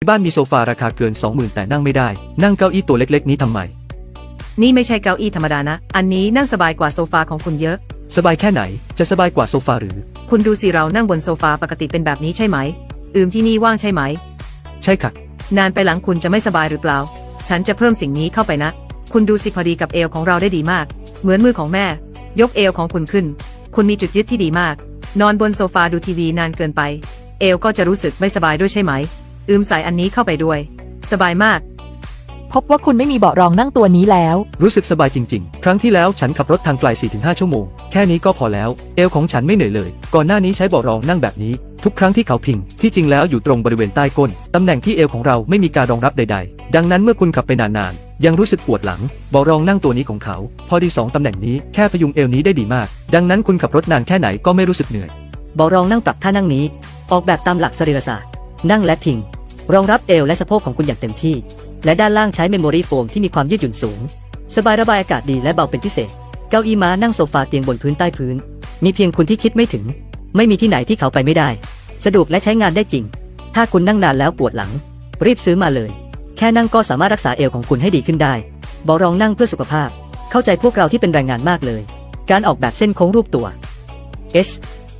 ที่บ้านมีโซฟาราคาเกิน 20,000 แต่นั่งไม่ได้ นั่งเก้าอี้ตัวเล็กๆ นี้ทำไม นี่ไม่ใช่เก้าอี้ธรรมดานะ อันนี้นั่งสบายกว่าโซฟาของคุณเยอะ สบายแค่ไหน จะสบายกว่าโซฟาหรือ คุณดูสิเรานั่งบนโซฟาปกติเป็นแบบนี้ใช่ไหม อืมที่นี่ว่างใช่ไหม ใช่ค่ะ นานไปหลังคุณจะไม่สบายหรือเปล่า ฉันจะเพิ่มสิ่งนี้เข้าไปนะ คุณดูสิพอดีกับเอวของเราได้ดีมาก เหมือนมือของแม่ ยกเอวของคุณขึ้น คุณมีจุดยึดที่ดีมาก นอนบนโซฟาดูทีวีนานเกินไป เอวก็จะรู้สึกไม่สบายด้วยใช่ไหม อืมใส่อันนี้เข้าไปด้วย สบายมาก พบว่าคุณไม่มีเบาะรองนั่งตัวนี้แล้ว รู้สึกสบายจริง ๆ ครั้งที่แล้วฉันขับรถทางไกล 4-5 ชั่วโมง แค่นี้ก็พอแล้ว เอวของฉันไม่เหนื่อยเลย ก่อนหน้านี้ใช้เบาะรองนั่งแบบนี้ ทุกครั้งที่เขาพิง ที่จริงแล้วอยู่ตรงบริเวณใต้ก้น ตำแหน่งที่เอวของเราไม่มีการรองรับใด ๆ ดังนั้นเมื่อคุณขับไปนานๆ ยังรู้สึกปวดหลัง เบาะรองนั่งตัวนี้ของเขา พอดีสองตำแหน่งนี้แค่พยุงเอวนี้ได้ดีมาก ดังนั้นคุณขับรถนานแค่ไหนก็ไม่รู้สึกเหนื่อย เบาะรองนั่งปรับท่านั่งนี้ ออกแบบตามหลักสรีรศาสตร์ นั่งและพิง รองรับเอวและสะโพกของคุณอย่างเต็มที่ และด้านล่างใช้เมมโมรี่โฟมที่มีความยืดหยุ่นสูง สบายระบายอากาศดีและเบาเป็นพิเศษ เก้าอี้ม้านั่งโซฟาเตียงบนพื้นใต้พื้น มีเพียงคุณที่คิดไม่ถึง ไม่มีที่ไหนที่เขาไปไม่ได้ สะดวกและใช้งานได้จริง ถ้าคุณนั่งนานแล้วปวดหลัง รีบซื้อมาเลย แค่นั่งก็สามารถรักษาเอวของคุณให้ดีขึ้นได้บาะรองนั่งเพื่อสุขภาพ เข้าใจพวกเราที่เป็นแรงงานมากเลย การออกแบบเส้นโค้งรูปตัว S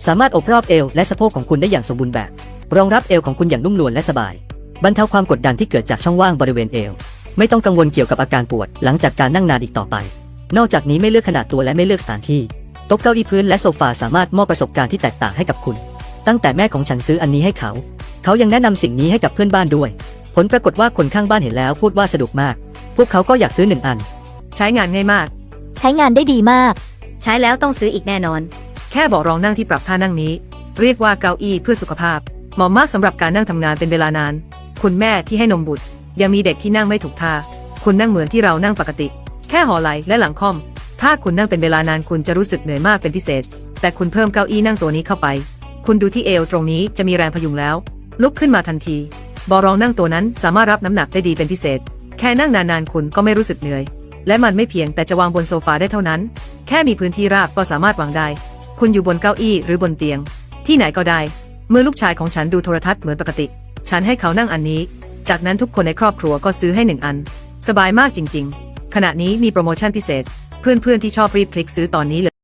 สามารถอบรอบเอวและสะโพกของคุณได้อย่างสมบูรณ์แบบ รองรับเอวของคุณอย่างนุ่มนวลและสบาย บรรเทาความกดดันที่เกิดจากช่องว่างบริเวณเอว ไม่ต้องกังวลเกี่ยวกับอาการปวดหลังจากการนั่งนานอีกต่อไป นอกจากนี้ไม่เลือกขนาดตัวและไม่เลือกสถานที่โต๊ะเก้าอี้พื้นและโซฟาสามารถมอบประสบการณ์ที่แตกต่างให้กับคุณ ตั้งแต่แม่ของฉันซื้ออันนี้ให้เขา เขายังแนะนำสิ่งนี้ให้กับเพื่อนบ้านด้วย ผลปรากฏว่าคนข้างบ้านเห็นแล้วพูดว่าสะดวกมาก พวกเขาก็อยากซื้อหนึ่งอัน ใช้งานง่ายมาก ใช้งานได้ดีมาก ใช้แล้วต้องซื้ออีกแน่นอน แค่เบาะรองนั่งที่ปรับท่านั่งนี้ เรียกว่าเก้าอี้เพื่อสุขภาพ เหมาะมากสำหรับการนั่งทำงานเป็นเวลานาน คุณแม่ที่ให้นมบุตร ยังมีเด็กที่นั่งไม่ถูกท่า คุณนั่งเหมือนที่เรานั่งปกติ แค่ห่อไหลและหลังค่อม ถ้าคุณนั่งเป็นเวลานานคุณจะรู้สึกเหนื่อยมากเป็นพิเศษ แต่คุณเพิ่มเก้าอี้นั่งตัวนี้เข้าไป คุณดูที่เอวตรงนี้จะมีแรงพยุงแล้ว ลุกขึ้นมาทันทีบาะรองนั่งตัวนั้นสามารถรับน้ำหนักได้ดีเป็นพิเศษ แค่นั่งนานๆคุณก็ไม่รู้สึกเหนื่อย และมันไม่เพียงแต่จะวางบนโซฟาได้เท่านั้น แค่มีพื้นที่ราบก็สามารถวางได้ คุณอยู่บนเก้าอี้หรือบนเตียง ที่ไหนก็ได้ เมื่อลูกชายของฉันดูโทรทัศน์เหมือนปกติ ฉันให้เขานั่งอันนี้ จากนั้นทุกคนในครอบครัวก็ซื้อให้หนึ่งอัน สบายมากจริง ๆ ขณะนี้มีโปรโมชั่นพิเศษ เพื่อนๆที่ชอบรีบคลิกซื้อตอนนี้เลย